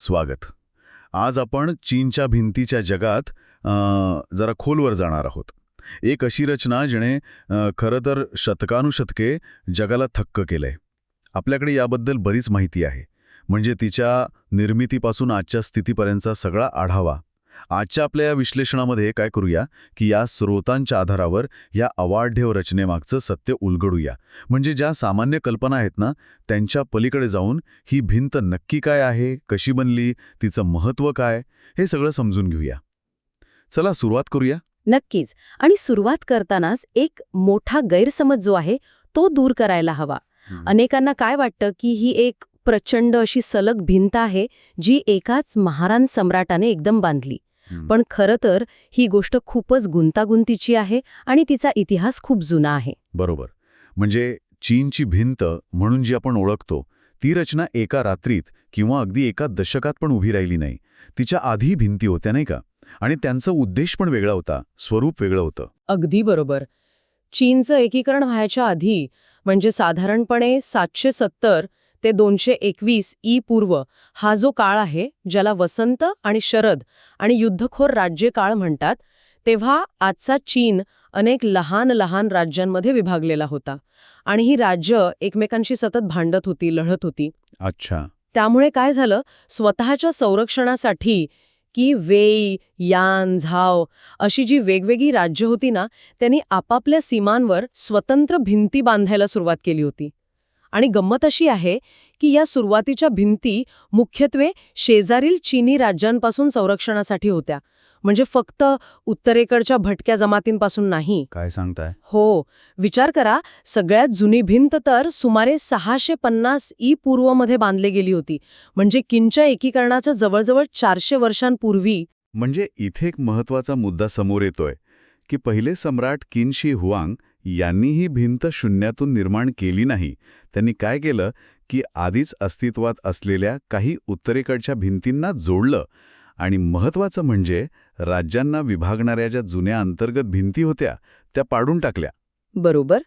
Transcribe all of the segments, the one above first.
स्वागत. आज आपण चीनच्या भिंतीच्या जगात जरा खोलवर जाणार आहोत. एक अशी रचना जिने खरं तर शतकानुशतके जगाला थक्क केलंय. आपल्याकडे याबद्दल बरीच माहिती आहे. म्हणजे तिच्या निर्मितीपासून आजच्या स्थितीपर्यंतचा सगळा आढावा आजच्या आपल्या या विश्लेषणामध्ये काय करूया की या स्रोतांच्या आधारावर या अवाढ्यव रचनेमागचं सत्य उलगडूया. म्हणजे ज्या सामान्य कल्पना आहेत ना त्यांच्या पलीकडे जाऊन ही भिंत नक्की काय आहे कशी बनली तिचं महत्त्व काय हे सगळं समजून घेऊया. चला सुरुवात करूया. नक्कीच. आणि सुरुवात करतानाच एक मोठा गैरसमज जो आहे तो दूर करायला हवा. अनेकांना काय वाटतं की ही एक प्रचंड अशी सलग भिंत आहे जी एकाच महारान सम्राटाने एकदम बांधली. पण खरं तर ही गोष्ट खूपच गुंतागुंतीची आहे आणि तिचा इतिहास खूप जुना आहे. बरोबर. म्हणजे चीनची भिंत म्हणून जी आपण ओळखतो ती रचना एका रात्रीत किंवा अगदी एका दशकात पण उभी राहिली नाही. तिच्या आधी भिंती होत्या नाही का? आणि त्यांचा उद्देश पण वेगळा होता स्वरूप वेगळं होतं. अगदी बरोबर. चीनचं एकीकरण व्हायच्या आधी म्हणजे साधारणपणे सातशे सत्तर ते दोनशे एकवीस ई पूर्व हा जो काळ आहे ज्याला वसंत आणि शरद आणि युद्धखोर राज्य काळ म्हणतात तेव्हा आजचा चीन अनेक लहान लहान राज्यांमध्ये विभागलेला होता. आणि ही राज्य एकमेकांशी सतत भांडत होती लढत होती. अच्छा. त्यामुळे काय झालं? स्वतःच्या संरक्षणासाठी की वेई यान झाव अशी जी वेगवेगळी राज्य होती ना त्यांनी आपापल्या सीमांवर स्वतंत्र भिंती बांधायला सुरुवात केली होती. आणि गंमत अशी आहे की या सुरुवातीच्या भिंती मुख्यत्वे शेजारील चीनी राज्यांपासून संरक्षणासाठी होत्या. म्हणजे फक्त उत्तरेकडच्या भटक्या जमातींपासून नाही. काय सांगताय? हो विचार करा सगळ्यात जुनी भिंत तर सुमारे सहाशे पन्नास ई पूर्वमध्ये बांधली गेली होती. म्हणजे किंच्या एकीकरणाच्या जवळजवळ चारशे वर्षांपूर्वी. म्हणजे इथे एक महत्त्वाचा मुद्दा समोर येतोय की पहिले सम्राट किनशी हुआंग यांनी ही भिंत शून्यातून निर्माण केली नाही. त्यांनी काय केलं की आधीच अस्तित्वात असलेल्या काही उत्तरेकडच्या भिंतींना जोडलं. आणि महत्वाचं म्हणजे राज्यांना विभागणाऱ्या ज्या जुन्या अंतर्गत भिंती होत्या त्या पाडून टाकल्या. बरोबर.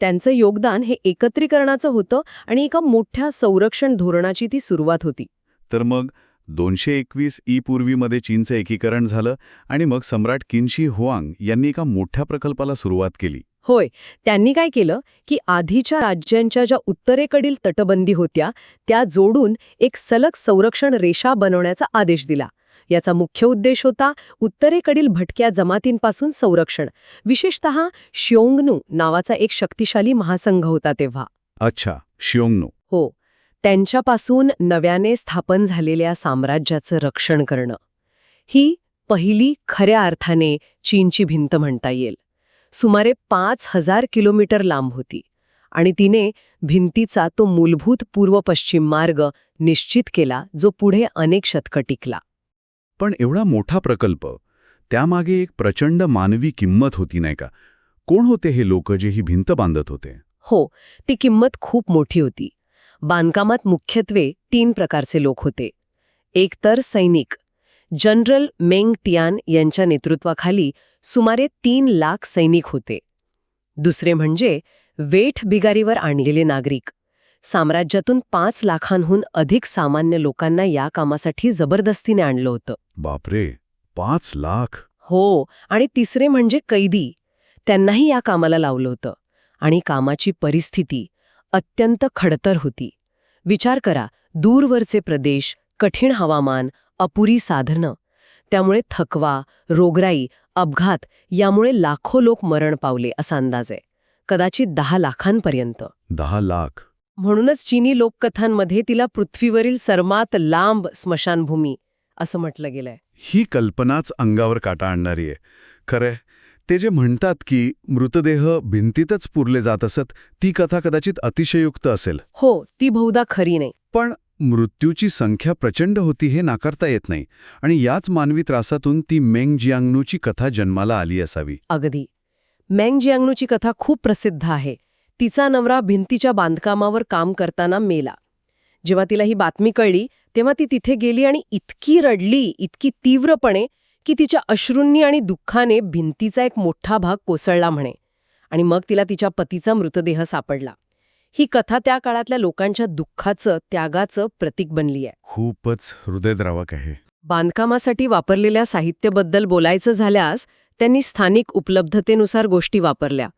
त्यांचं योगदान हे एकत्रीकरणाचं होतं आणि एका मोठ्या संरक्षण धोरणाची ती सुरुवात होती. तर मग दोनशे एकवीस ई पूर्वीमध्ये चीनचं एकीकरण झालं आणि मग सम्राट किनशी हुआंग यांनी एका मोठ्या प्रकल्पाला सुरुवात केली. होय त्यांनी काय केलं की आधीच्या राज्यांच्या ज्या उत्तरेकडील तटबंदी होत्या त्या जोडून एक सलग संरक्षण रेषा बनवण्याचा आदेश दिला. याचा मुख्य उद्देश होता उत्तरेकडील भटक्या जमातींपासून संरक्षण. विशेषतः श्योंगनू नावाचा एक शक्तिशाली महासंघ होता तेव्हा. अच्छा शियोंगनो हो त्यांच्यापासून नव्याने स्थापन झालेल्या साम्राज्याचं रक्षण करणं. ही पहिली खऱ्या अर्थाने चीनची भिंत म्हणता येईल. सुमारे पाच हजार किलोमीटर लांब होती आणि तिने भिंतीचा तो मूलभूत पूर्व पश्चिम मार्ग निश्चित केला जो पुढे अनेक शतकं टिकला. पण एवढा मोठा प्रकल्प त्यामागे एक प्रचंड मानवी किंमत होती नाही का? कोण होते हे लोक जे ही भिंत बांधत होते? हो ती किंमत खूप मोठी होती. बांधकामात मुख्यत्वे तीन प्रकारचे लोक होते. एक तर सैनिक जनरल मेंग तियान यांच्या नेतृत्वाखाली सुमारे तीन लाख सैनिक होते. दुसरे म्हणजे वेठ बिगारीवर आणलेले नागरिक. साम्राज्यातून पाच लाखांहून अधिक सामान्य लोकांना या कामासाठी जबरदस्तीने आणलं होतं. बापरे पाच लाख? हो आणि तिसरे म्हणजे कैदी. त्यांनाही या कामाला लावलं होतं. आणि कामाची परिस्थिती अत्यंत खडतर होती. विचार करा दूरवरचे प्रदेश कठीण हवामान अपुरी साधनं. त्यामुळे थकवा रोगराई अपघात यामुळे लाखो लोक मरण पावले असा अंदाज आहे. कदाचित दहा लाखांपर्यंत. दहा लाख. म्हणूनच चीनी लोककथांमध्ये तिला पृथ्वीवरील सर्वात लांब स्मशानभूमी असं म्हटलं गेलंय. ही कल्पनाच अंगावर काटा आणणारी आहे. खरंय ते जे म्हणतात की मृतदेह भिंतीतच पुरले जात असत ती कथा कदाचित अतिशयुक्त असेल. हो ती बहुधा खरी नाही. पण मृत्यूची संख्या प्रचंड होती हे नाकारता येत नाही आणि याच मानवी त्रासातून ती मेंग जियांगनूची कथा जन्माला आली असावी. अगदी. मेंग जियांगनूची कथा खूप प्रसिद्ध आहे. तिचा नवरा भिंतीच्या बांधकामावर काम करताना मेला. जेव्हा तिला ही बातमी कळली तेव्हा ती तिथे गेली आणि इतकी रडली इतकी तीव्रपणे की तिच्या अश्रूंनी आणि दुःखाने भिंतीचा एक मोठा भाग कोसळला म्हणे. आणि मग तिला तिच्या पतीचा मृतदेह सापडला. ही कथा त्या काळातल्या लोकांच्या दुःखाचं त्यागाचं प्रतीक बनली आहे खूपच हृदयद्रावक आहे. बांधकामासाठी वापरलेल्या साहित्याबद्दल बोलायचं झाल्यास त्यांनी स्थानिक उपलब्धतेनुसार गोष्टी वापरल्या.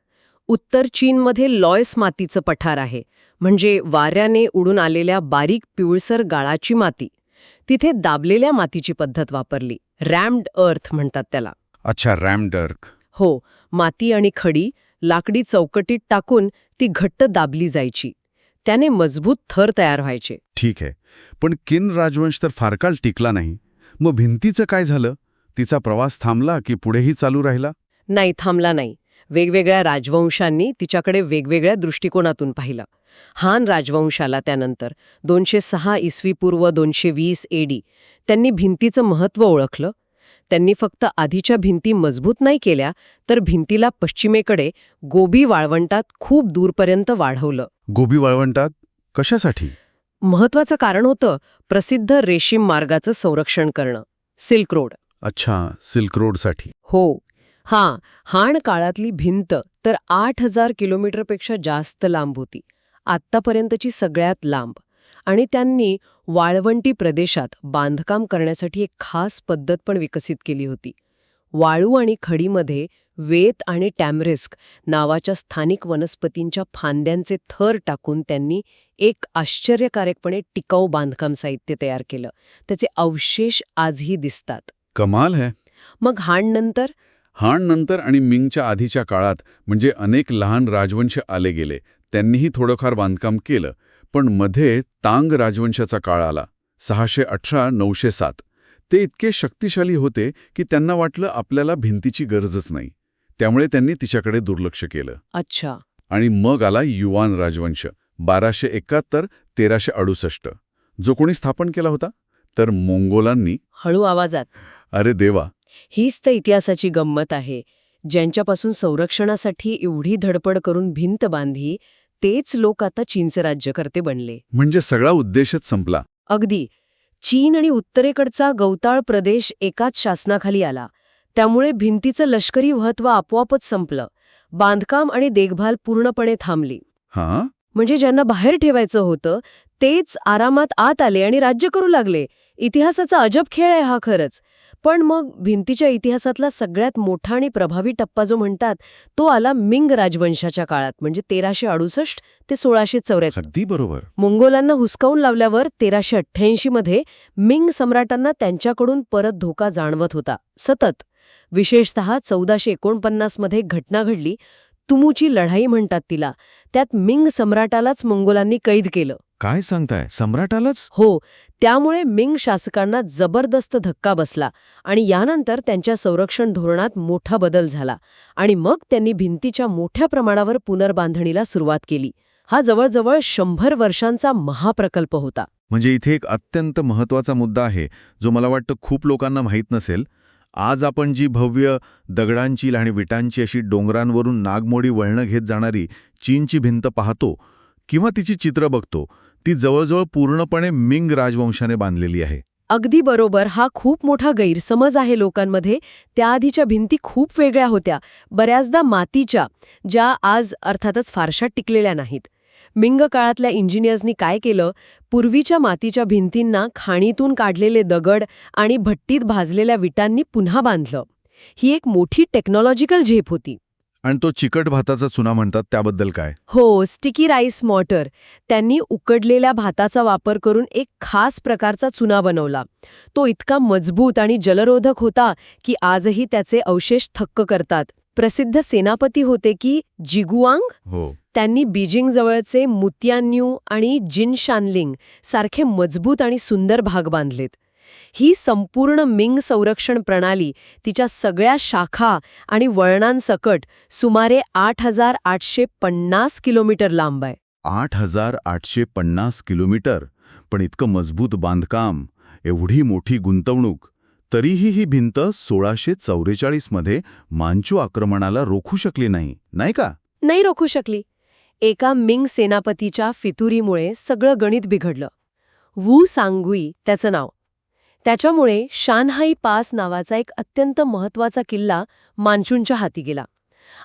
उत्तर चीनमध्ये लॉयस मातीचं पठार आहे म्हणजे वाऱ्याने उडून आलेल्या बारीक पिवळसर गाळाची माती. तिथे दाबलेल्या मातीची पद्धत वापरली. रॅम्ड अर्थ म्हणतात त्याला. अच्छा रॅम डर्क हो माती आणि खडी लाकडी चौकटीत टाकून ती घट्ट दाबली जायची. त्याने मजबूत थर तयार व्हायचे. ठीक आहे. पण किन राजवंश तर फार काळ टिकला नाही. मग भिंतीचं काय झालं? तिचा प्रवास थांबला की पुढेही चालू राहिला? नाही थांबला नाही. वेगवेगळ्या राजवंशांनी तिच्याकडे वेगवेगळ्या दृष्टिकोनातून पाहिलं. हान राजवंश आला त्यानंतर दोनशे सहा इसवी पूर्व दोनशे वीस एडी त्यांनी भिंतीचं महत्त्व ओळखलं त्यांनी फक्त आधीच्या भिंती मजबूत नाही केल्या तर भिंतीला पश्चिमेकडे गोबी वाळवंटात खूप दूरपर्यंत वाढवलं. गोबी वाळवंटात कशासाठी? महत्वाचं कारण होतं प्रसिद्ध रेशीम मार्गाचं संरक्षण करणं सिल्क रोड. अच्छा सिल्क रोडसाठी. हो. हां हाण काळातली भिंत तर आठ हजार किलोमीटरपेक्षा जास्त लांब होती. आत्तापर्यंतची सगळ्यात लांब. आणि त्यांनी वाळवंटी प्रदेशात बांधकाम करण्यासाठी एक खास पद्धत पण विकसित केली होती. वाळू आणि खडीमध्ये वेत आणि टॅमरिस्क नावाच्या स्थानिक वनस्पतींच्या फांद्यांचे थर टाकून त्यांनी एक आश्चर्यकारकपणे टिकाऊ बांधकाम साहित्य तयार केलं. त्याचे अवशेष आजही दिसतात. कमाल है. मग हाणनंतर हाण नंतर आणि मिंगच्या आधीच्या काळात म्हणजे अनेक लहान राजवंश आले गेले. त्यांनीही थोडंफार बांधकाम केलं. पण मध्ये तांग राजवंशाचा काळ आला सहाशे अठरा नऊशे सात. ते इतके शक्तिशाली होते की त्यांना वाटलं आपल्याला भिंतीची गरजच नाही. त्यामुळे त्यांनी तिच्याकडे दुर्लक्ष केलं. अच्छा. आणि मग आला युवान राजवंश बाराशे एकाहत्तर तेराशे अडुसष्ट. जो कोणी स्थापन केला होता? तर मोंगोलांनी. हळू आवाजात. अरे देवा. हीच तर इतिहासाची गंमत आहे. ज्यांच्यापासून संरक्षणासाठी एवढी धडपड करून भिंत बांधली तेच लोक आता चीनचे राज्यकर्ते बनले. म्हणजे सगळा उद्देशच संपला. अगदी. चीन आणि उत्तरेकडचा गवताळ प्रदेश एकाच शासनाखाली आला. त्यामुळे भिंतीचं लष्करी महत्त्व आपोआपच संपलं. बांधकाम आणि देखभाल पूर्णपणे थांबली. हां? म्हणजे ज्यांना बाहेर ठेवायचं होतं तेच आरामात आत आले आणि राज्य करू लागले. इतिहासाचा अजब खेळ आहे हा खरंच. पण मग भिंतीच्या इतिहासातला सगळ्यात मोठा आणि प्रभावी टप्पा जो म्हणतात तो आला मिंग राजवंशाच्या काळात म्हणजे तेराशे अडुसष्ट ते सोळाशे चौऱ्याऐंशी अगदी बरोबर. मंगोलांना हुसकावून लावल्यावर तेराशे अठ्ठ्याऐंशी मध्ये मिंग सम्राटांना त्यांच्याकडून परत धोका जाणवत होता. सतत. विशेषतः चौदाशे एकोणपन्नासमध्ये घटना घडली. तुमुची लढाई म्हणतात तिला. त्यात मिंग सम्राटालाच मंगोलांनी कैद केलं. काय सांगताय? सम्राटालाच? हो त्यामुळे मिंग शासकांना जबरदस्त धक्का बसला आणि यानंतर त्यांच्या संरक्षण धोरणात मोठा बदल झाला आणि मग त्यांनी भिंतीच्या मोठ्या प्रमाणावर पुनर्बांधणीला सुरुवात केली. हा जवळजवळ शंभर वर्षांचा महाप्रकल्प होता. म्हणजे इथे एक अत्यंत महत्त्वाचा मुद्दा आहे जो मला वाटतं खूप लोकांना माहीत नसेल. आज आपण जी भव्य दगडांची आणि विटांची अशी डोंगरांवरून नागमोडी वळणं घेत जाणारी चीनची भिंत पाहतो किंवा तिची चित्र बघतो ती जवळजवळ पूर्णपणे मिंग राजवंशाने बांधलेली आहे. अगदी बरोबर हा खूप मोठा गैरसमज आहे लोकांमध्ये त्याआधीच्या भिंती खूप वेगळ्या होत्या बऱ्याचदा मातीच्या ज्या आज अर्थातच फारशा टिकलेल्या नाहीत. मिंग काळातल्या इंजिनियर्सनी काय केलं पूर्वीच्या मातीच्या भिंतींना खाणीतून काढलेले दगड आणि भट्टीत भाजलेल्या विटांनी पुन्हा बांधलं. ही एक मोठी टेक्नॉलॉजिकल झेप होती. आणि तो चिकट भाताचा चुना म्हणतात त्याबद्दल काय? हो स्टिकी राईस मॉटर त्यांनी उकडलेल्या भाताचा वापर करून एक खास प्रकारचा चुना बनवला. तो इतका मजबूत आणि जलरोधक होता की आजही त्याचे अवशेष थक्क करतात. प्रसिद्ध सेनापती होते की जिगुआंग? हो. त्यांनी बीजिंगजवळचे मुतियान्यू आणि जिनशानलिंग सारखे मजबूत आणि सुंदर भाग बांधलेत. ही संपूर्ण मिंग संरक्षण प्रणाली तिच्या सगळ्या शाखा आणि वळणांसकट सुमारे आठ हजार आठशे पन्नास किलोमीटर लांब आहे. आठ हजार आठशे पन्नास किलोमीटर? पण इतकं मजबूत बांधकाम एवढी मोठी गुंतवणूक तरीही ही भिंत सोळाशे चौवेचाळीसमध्ये मांचू आक्रमणाला रोखू शकली नाही नाही का? नाही रोखू शकली. एका मिंग सेनापतीच्या फितुरीमुळे सगळं गणित बिघडलं. वू सांगुई त्याचं नाव. त्याच्यामुळे शानहाई पास नावाचा एक अत्यंत महत्त्वाचा किल्ला मान्चूनच्या हाती गेला.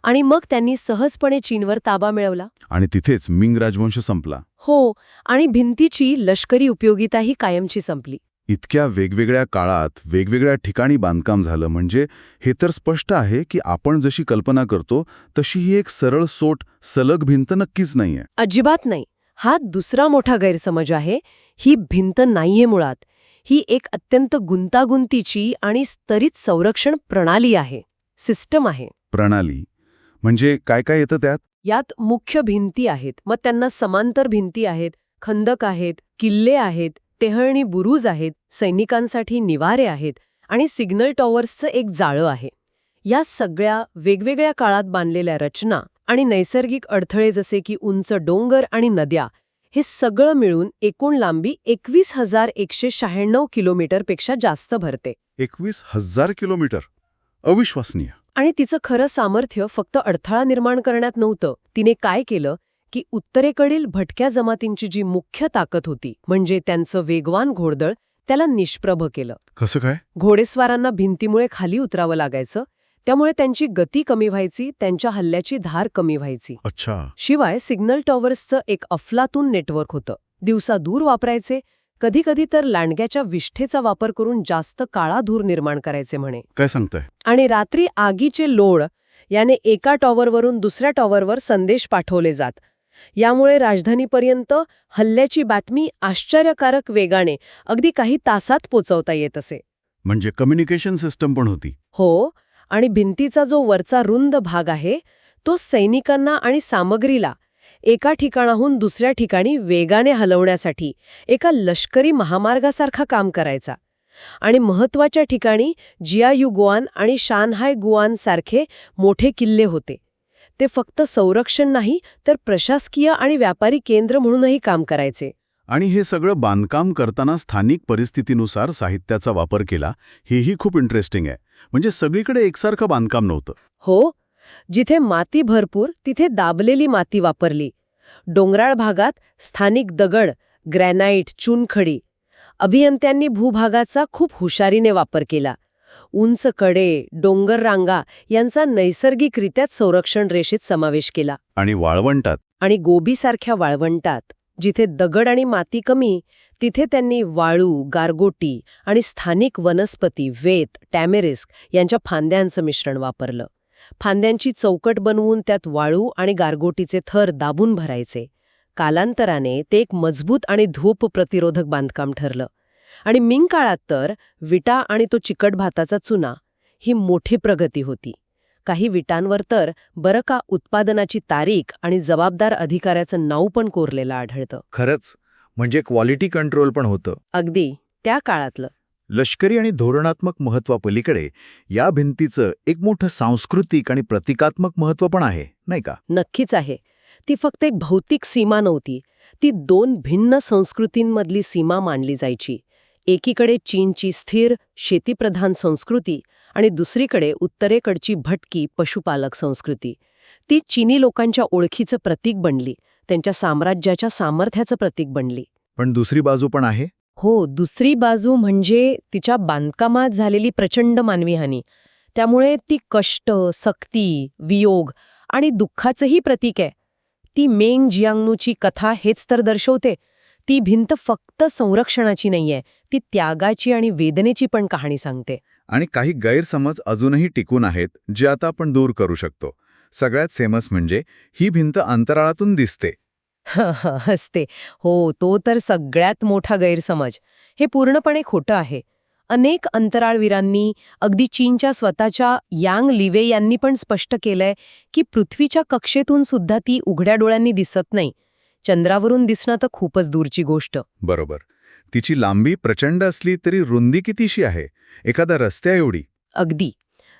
आणि मग त्यांनी सहजपणे चीनवर ताबा मिळवला. आणि तिथेच मिंग राजवंश संपला. हो आणि भिंतीची लष्करी उपयोगिताही कायमची संपली. इतक्या वेगवेगळ्या काळात वेगवेगळ्या ठिकाणी बांधकाम झालं म्हणजे हे तर स्पष्ट आहे की आपण जशी कल्पना करतो तशी ही एक सरळ सोट सलग भिंत नक्कीच नाहीये. अजिबात नाही. हा दुसरा मोठा गैरसमज आहे. ही भिंत नाहीये मुळात. ही एक अत्यंत गुंतागुंतीची आणि स्तरित संरक्षण प्रणाली आहे सिस्टम आहे. प्रणाली. म्हणजे काय काय येतं त्यात? यात मुख्य भिंती आहेत. मग त्यांना समांतर भिंती आहेत खंदक आहेत किल्ले आहेत टेहळणी बुरुज आहेत सैनिकांसाठी निवारे आहेत आणि सिग्नल टॉवर्सचं एक जाळं आहे. या सगळ्या वेगवेगळ्या काळात बांधलेल्या रचना आणि नैसर्गिक अडथळे जसे की उंच डोंगर आणि नद्या हे सगळं मिळून एकूण लांबी एकवीस हजार एकशे शहाण्णव किलोमीटरपेक्षा जास्त भरते. एकवीस हजार किलोमीटर. अविश्वसनीय. आणि तिचं खरं सामर्थ्य फक्त अडथळा निर्माण करण्यात नव्हतं. तिने काय केलं की उत्तरेकडील भटक्या जमातींची जी मुख्य ताकद होती म्हणजे त्यांचं वेगवान घोडदळ त्याला निष्प्रभ केलं. कसं काय? घोडेस्वारांना भिंतीमुळे खाली उतरावं लागायचं त्यामुळे त्यांची गती कमी व्हायची त्यांच्या हल्ल्याची धार कमी व्हायची. अच्छा. शिवाय सिग्नल टॉवर्सचं एक अफलातून नेटवर्क होतं. दिवसा दूर वापरायचे कधीकधी तर लांडग्याच्या विष्ठेचा वापर करून जास्त काळा धूर निर्माण करायचे म्हणे. काय सांगताय? आणि रात्री आगीचे लोळ याने एका टॉवरवरून दुसऱ्या टॉवरवर संदेश पाठवले जात. यामुळे राजधानीपर्यंत हल्ल्याची बातमी आश्चर्यकारक वेगाने अगदी काही तासात पोचवता येत असे. म्हणजे कम्युनिकेशन सिस्टम पण होती. हो आणि भिंतीचा जो वरचा रुंद भाग आहे तो सैनिकांना आणि सामग्रीला एका ठिकाणाहून दुसऱ्या ठिकाणी वेगाने हलवण्यासाठी एका लष्करी महामार्गासारखा काम करायचा. आणि महत्त्वाच्या ठिकाणी जियायू गुआन आणि शानहाय गुआन सारखे मोठे किल्ले होते. ते फक्त संरक्षण नाही तर प्रशासकीय आणि व्यापारी केंद्र म्हणूनही काम करायचे. आणि हे सगळं बांधकाम करताना स्थानिक परिस्थितीनुसार साहित्याचा वापर केला हेही खूप इंटरेस्टिंग आहे. म्हणजे सगळीकडे एकसारखं बांधकाम नव्हतं. हो जिथे माती भरपूर तिथे दाबलेली माती वापरली. डोंगराळ भागात स्थानिक दगड ग्रॅनाइट चुनखडी अभियंत्यांनी भूभागाचा खूप हुशारीने वापर केला. उंच कडे डोंगर रांगा यांचा नैसर्गिकरित्याच संरक्षण रेषेत समावेश केला. आणि वाळवंटात. आणि गोबीसारख्या वाळवंटात. जिथे दगड आणि माती कमी तिथे त्यांनी वाळू गारगोटी आणि स्थानिक वनस्पती वेत टॅमेरिस्क यांच्या फांद्यांचं मिश्रण वापरलं. फांद्यांची चौकट बनवून त्यात वाळू आणि गारगोटीचे थर दाबून भरायचे. कालांतराने ते एक मजबूत आणि धूप प्रतिरोधक बांधकाम ठरलं. आणि मिंग काळात तर विटा आणि तो चिकट भाताचा चुना ही मोठी प्रगती होती. काही विटांवर तर बरं का उत्पादनाची तारीख आणि जबाबदार अधिकाऱ्याचं नाव पण कोरलेलं आढळतं. खरंच? म्हणजे क्वालिटी कंट्रोल पण होतं. अगदी. त्या काळातलं. लष्करी आणि धोरणात्मक महत्वापलीकडे या भिंतीचं एक मोठं सांस्कृतिक आणि प्रतिकात्मक महत्त्व पण आहे नाही का? नक्कीच आहे. ती फक्त एक भौतिक सीमा नव्हती. ती दोन भिन्न संस्कृतींमधली सीमा मानली जायची. एकीकडे चीनची स्थिर शेतीप्रधान संस्कृती आणि दुसरीकडे उत्तरेकडची भटकी पशुपालक संस्कृती. ती चीनी लोकांच्या ओळखीचं प्रतीक बनली त्यांच्या साम्राज्याच्या सामर्थ्याचं प्रतीक बनली. पण दुसरी बाजू पण आहे? हो दुसरी बाजू म्हणजे तिच्या बांधकामात झालेली प्रचंड मानवी हानी. त्यामुळे ती कष्ट सक्ती वियोग आणि दुःखाचंही प्रतीक आहे. ती मेंग जियांगनूची कथा हेच तर दर्शवते. ती भिंत फक्त संरक्षणाची नाहीये ती त्यागाची आणि वेदनेची पण कहाणी सांगते. आणि काही गैरसमज अजूनही टिकून आहेत जे आता आपण दूर करू शकतो. सगळ्यात फेमस म्हणजे ही भिंत अंतराळातून दिसते. हसते हो तो तर सगळ्यात मोठा गैरसमज. हे पूर्णपणे खोटं आहे. अनेक अंतराळवीरांनी अगदी चीनच्या स्वतःच्या यांग लिवे यांनी पण स्पष्ट केलंय की पृथ्वीच्या कक्षेतून सुद्धा ती उघड्या डोळ्यांनी दिसत नाही. चंद्रावरून दिसणं तर खूपच दूरची गोष्ट. बरोबर. तिची लांबी प्रचंड असली तरी रुंदी कितीशी आहे? एखादा रस्त्या एवढी. अगदी.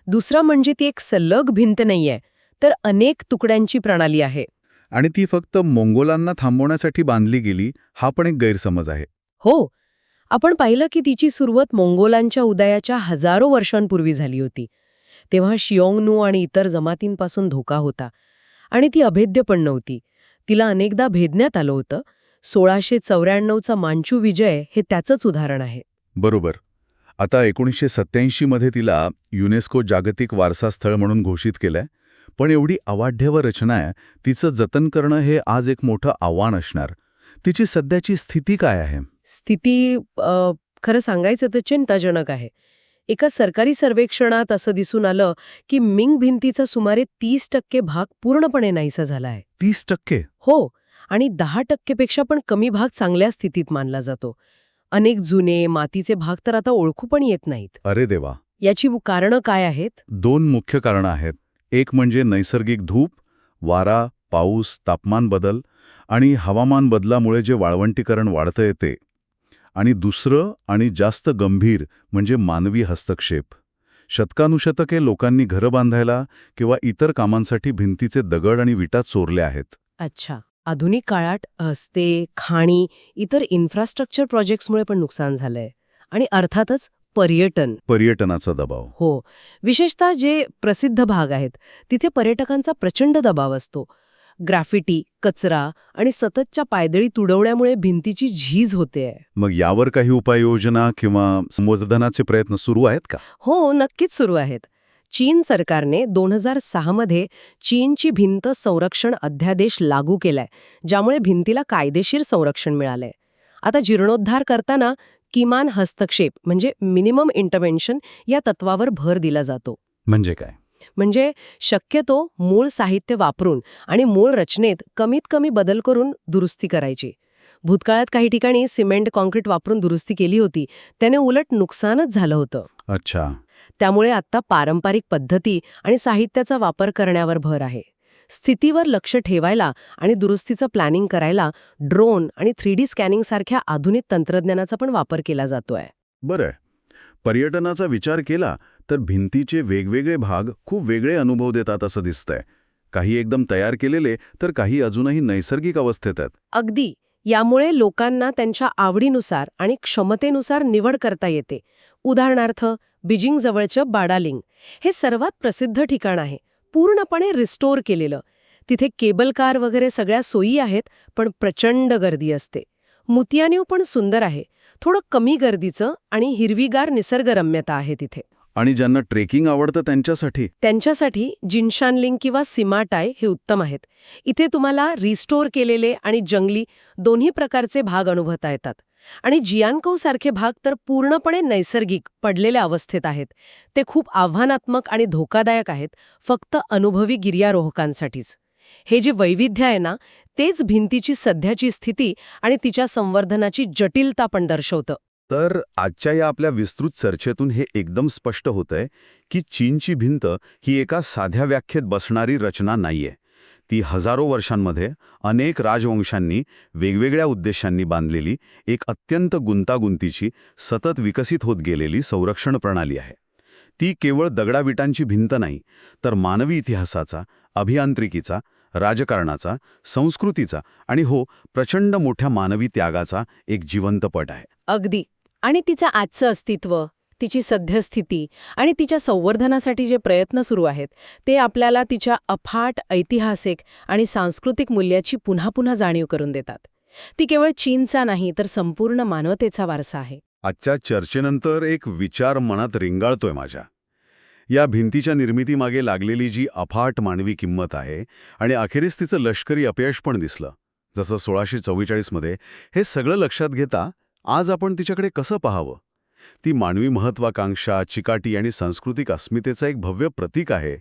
दुसरं म्हणजे ती एक सलग भिंत नाहीये तर अनेक तुकड्यांची प्रणाली आहे. आणि ती फक्त मोंगोलांना थांबवण्यासाठी बांधली गेली हा पण एक गैरसमज आहे. हो. आपण पाहिलं की तिची सुरुवात मोंगोलांच्या उदयाच्या हजारो वर्षांपूर्वी झाली होती. तेव्हा शियोंगनू आणि इतर जमातींपासून धोका होता आणि ती अभेद्य पण नव्हती. तिला अनेकदा भेदण्यात आलं होतं. सोळाशे चौऱ्याण्णवचा मांचू विजय हे त्याचंच उदाहरण आहे. बरोबर. आता एकोणीसशे सत्याऐंशी मध्ये तिला युनेस्को जागतिक वारसा स्थळ म्हणून घोषित केलंय. पण एवढी अवाढ्यव रचना आहे तिचं जतन करणं हे आज एक मोठं आव्हान असणार. तिची सध्याची स्थिती काय आहे? स्थिती खरं सांगायचं तर चिंताजनक आहे. एका सरकारी सर्वेक्षणात असं दिसून आलं की मिंग भिंतीचा सुमारे तीस टक्के भाग पूर्णपणे नाहीसा झाला आहे. तीस टक्के? हो आणि दहा टक्केपेक्षा पण कमी भाग चांगल्या स्थितीत मानला जातो. अनेक जुने मातीचे भाग तर आता ओळखू पण येत नाहीत. अरे देवा. याची कारणं काय आहेत? दोन मुख्य कारणं आहेत. एक म्हणजे नैसर्गिक धूप वारा पाऊस तापमान बदल आणि हवामान बदलामुळे जे वाळवंटीकरण वाढतं येते आणि दुसरं आणि जास्त गंभीर म्हणजे मानवी हस्तक्षेप. शतकानुशतके लोकांनी घरं बांधायला किंवा इतर कामांसाठी भिंतीचे दगड आणि विटा चोरल्या आहेत. अच्छा. आधुनिक काळात हस्ते खाणी इतर इन्फ्रास्ट्रक्चर प्रोजेक्ट्समुळे पण नुकसान झालंय. आणि अर्थातच पर्यटन. पर्यटनाचा दबाव. हो. विशेषतः जे प्रसिद्ध भाग आहेत तिथे पर्यटकांचा प्रचंड दबाव असतो. ग्राफिटी कचरा आणि सततच्या पायदळी तुडवण्यामुळे भिंतीची झीज होते. मग यावर काही उपाययोजना किंवा संवर्धनाचे प्रयत्न सुरू आहेत का? हो नक्कीच सुरू आहेत. चीन सरकारने दोन हजार सहामध्ये चीनची भिंत संरक्षण अध्यादेश लागू केलाय ज्यामुळे भिंतीला कायदेशीर संरक्षण मिळालंय. आता जीर्णोद्धार करताना किमान हस्तक्षेप म्हणजे मिनिमम इंटरव्हेन्शन या तत्वावर भर दिला जातो. म्हणजे काय? म्हणजे शक्यतो मूळ साहित्य वापरून आणि मूळ रचनेत कमीत कमी बदल करून दुरुस्ती करायची. भूतकाळात काही ठिकाणी सिमेंट कॉन्क्रीट वापरून दुरुस्ती केली होती त्याने उलट नुकसानच झालं होतं. अच्छा. त्यामुळे आता पारंपरिक पद्धती आणि साहित्याचा वापर करण्यावर भर आहे. स्थितीवर लक्ष ठेवायला आणि दुरुस्तीचं प्लॅनिंग करायला ड्रोन आणि थ्री डी स्कॅनिंग सारख्या आधुनिक तंत्रज्ञानाचा पण वापर केला जातोय. बरं पर्यटनाचा विचार केला तर भिंतीचे वेगवेगळे भाग खूप वेगळे अनुभव देतात असं दिसतंय. काही एकदम तयार केलेले तर काही अजूनही नैसर्गिक अवस्थेत आहेत. अगदी. यामुळे लोकांना त्यांच्या आवडीनुसार आणि क्षमतेनुसार निवड करता येते. उदाहरणार्थ बीजिंगजवळचं बाडालिंग हे सर्वात प्रसिद्ध ठिकाण आहे. पूर्णपणे रिस्टोर केलेलं. तिथे केबल कार वगैरे सगळ्या सोयी आहेत पण प्रचंड गर्दी असते. मुतियानेव पण सुंदर आहे. थोडं कमी गर्दीचं आणि हिरवीगार निसर्गरम्यता आहे तिथे. आणि ज्यांना ट्रेकिंग आवडतं त्यांच्यासाठी? त्यांच्यासाठी जिनशानलिंग किंवा सिमाटाय हे उत्तम आहेत. इथे तुम्हाला रिस्टोर केलेले आणि जंगली दोन्ही प्रकारचे भाग अनुभवता येतात. आणि जियानकौ सारखे भाग तर पूर्णपणे नैसर्गिक पडलेल्या अवस्थेत आहेत. ते खूप आव्हानात्मक आणि धोकादायक आहेत फक्त अनुभवी गिर्यारोहकांसाठीच. हे जे वैविध्य आहे ना तेच भिंतीची सध्याची स्थिती आणि तिच्या संवर्धनाची जटिलता पण दर्शवतं. तर आजच्या या आपल्या विस्तृत चर्चेतून हे एकदम स्पष्ट होतंय की चीनची भिंत ही एका साध्या व्याख्येत बसणारी रचना नाहीये. ती हजारो वर्षांमध्ये अनेक राजवंशांनी वेगवेगळ्या उद्देशांनी बांधलेली एक अत्यंत गुंतागुंतीची सतत विकसित होत गेलेली संरक्षण प्रणाली आहे. ती केवळ दगडाविटांची भिंत नाही तर मानवी इतिहासाचा अभियांत्रिकीचा राजकारणाचा संस्कृतीचा आणि हो प्रचंड मोठ्या मानवी त्यागाचा एक जिवंतपट आहे. अगदी. आणि तिचं आजचं अस्तित्व तिची सद्यस्थिती आणि तिच्या संवर्धनासाठी जे प्रयत्न सुरू आहेत ते आपल्याला तिच्या अफाट ऐतिहासिक आणि सांस्कृतिक मूल्याची पुन्हा पुन्हा जाणीव करून देतात. ती केवळ चीनचा नाही तर संपूर्ण मानवतेचा वारसा आहे. आजच्या चर्चेनंतर एक विचार मनात रिंगाळतोय माझ्या. या भिंतीच्या निर्मितीमागे लागलेली जी अफाट मानवी किंमत आहे आणि अखेरीस तिचं लष्करी अपयश पण दिसलं. जसं सोळाशे चव्वेचाळीसमध्ये हे सगळं लक्षात घेता आज आपण तिच्याकडे कसं पाहावं? ती मानवी महत्वाकांक्षा चिकाटी आणि सांस्कृतिक अस्मितेचं एक भव्य प्रतीक आहे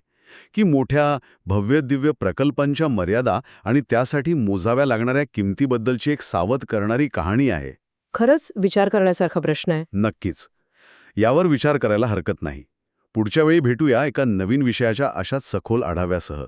की मोठ्या भव्य दिव्य प्रकल्पांच्या मर्यादा आणि त्यासाठी मोजाव्या लागणाऱ्या किमतीबद्दलची एक सावध करणारी कहाणी आहे. खरंच विचार करण्यासारखा प्रश्न आहे. नक्कीच. यावर विचार करायला हरकत नाही. पुढच्या वेळी भेटूया एका नवीन विषयाच्या अशाच सखोल आढाव्यासह.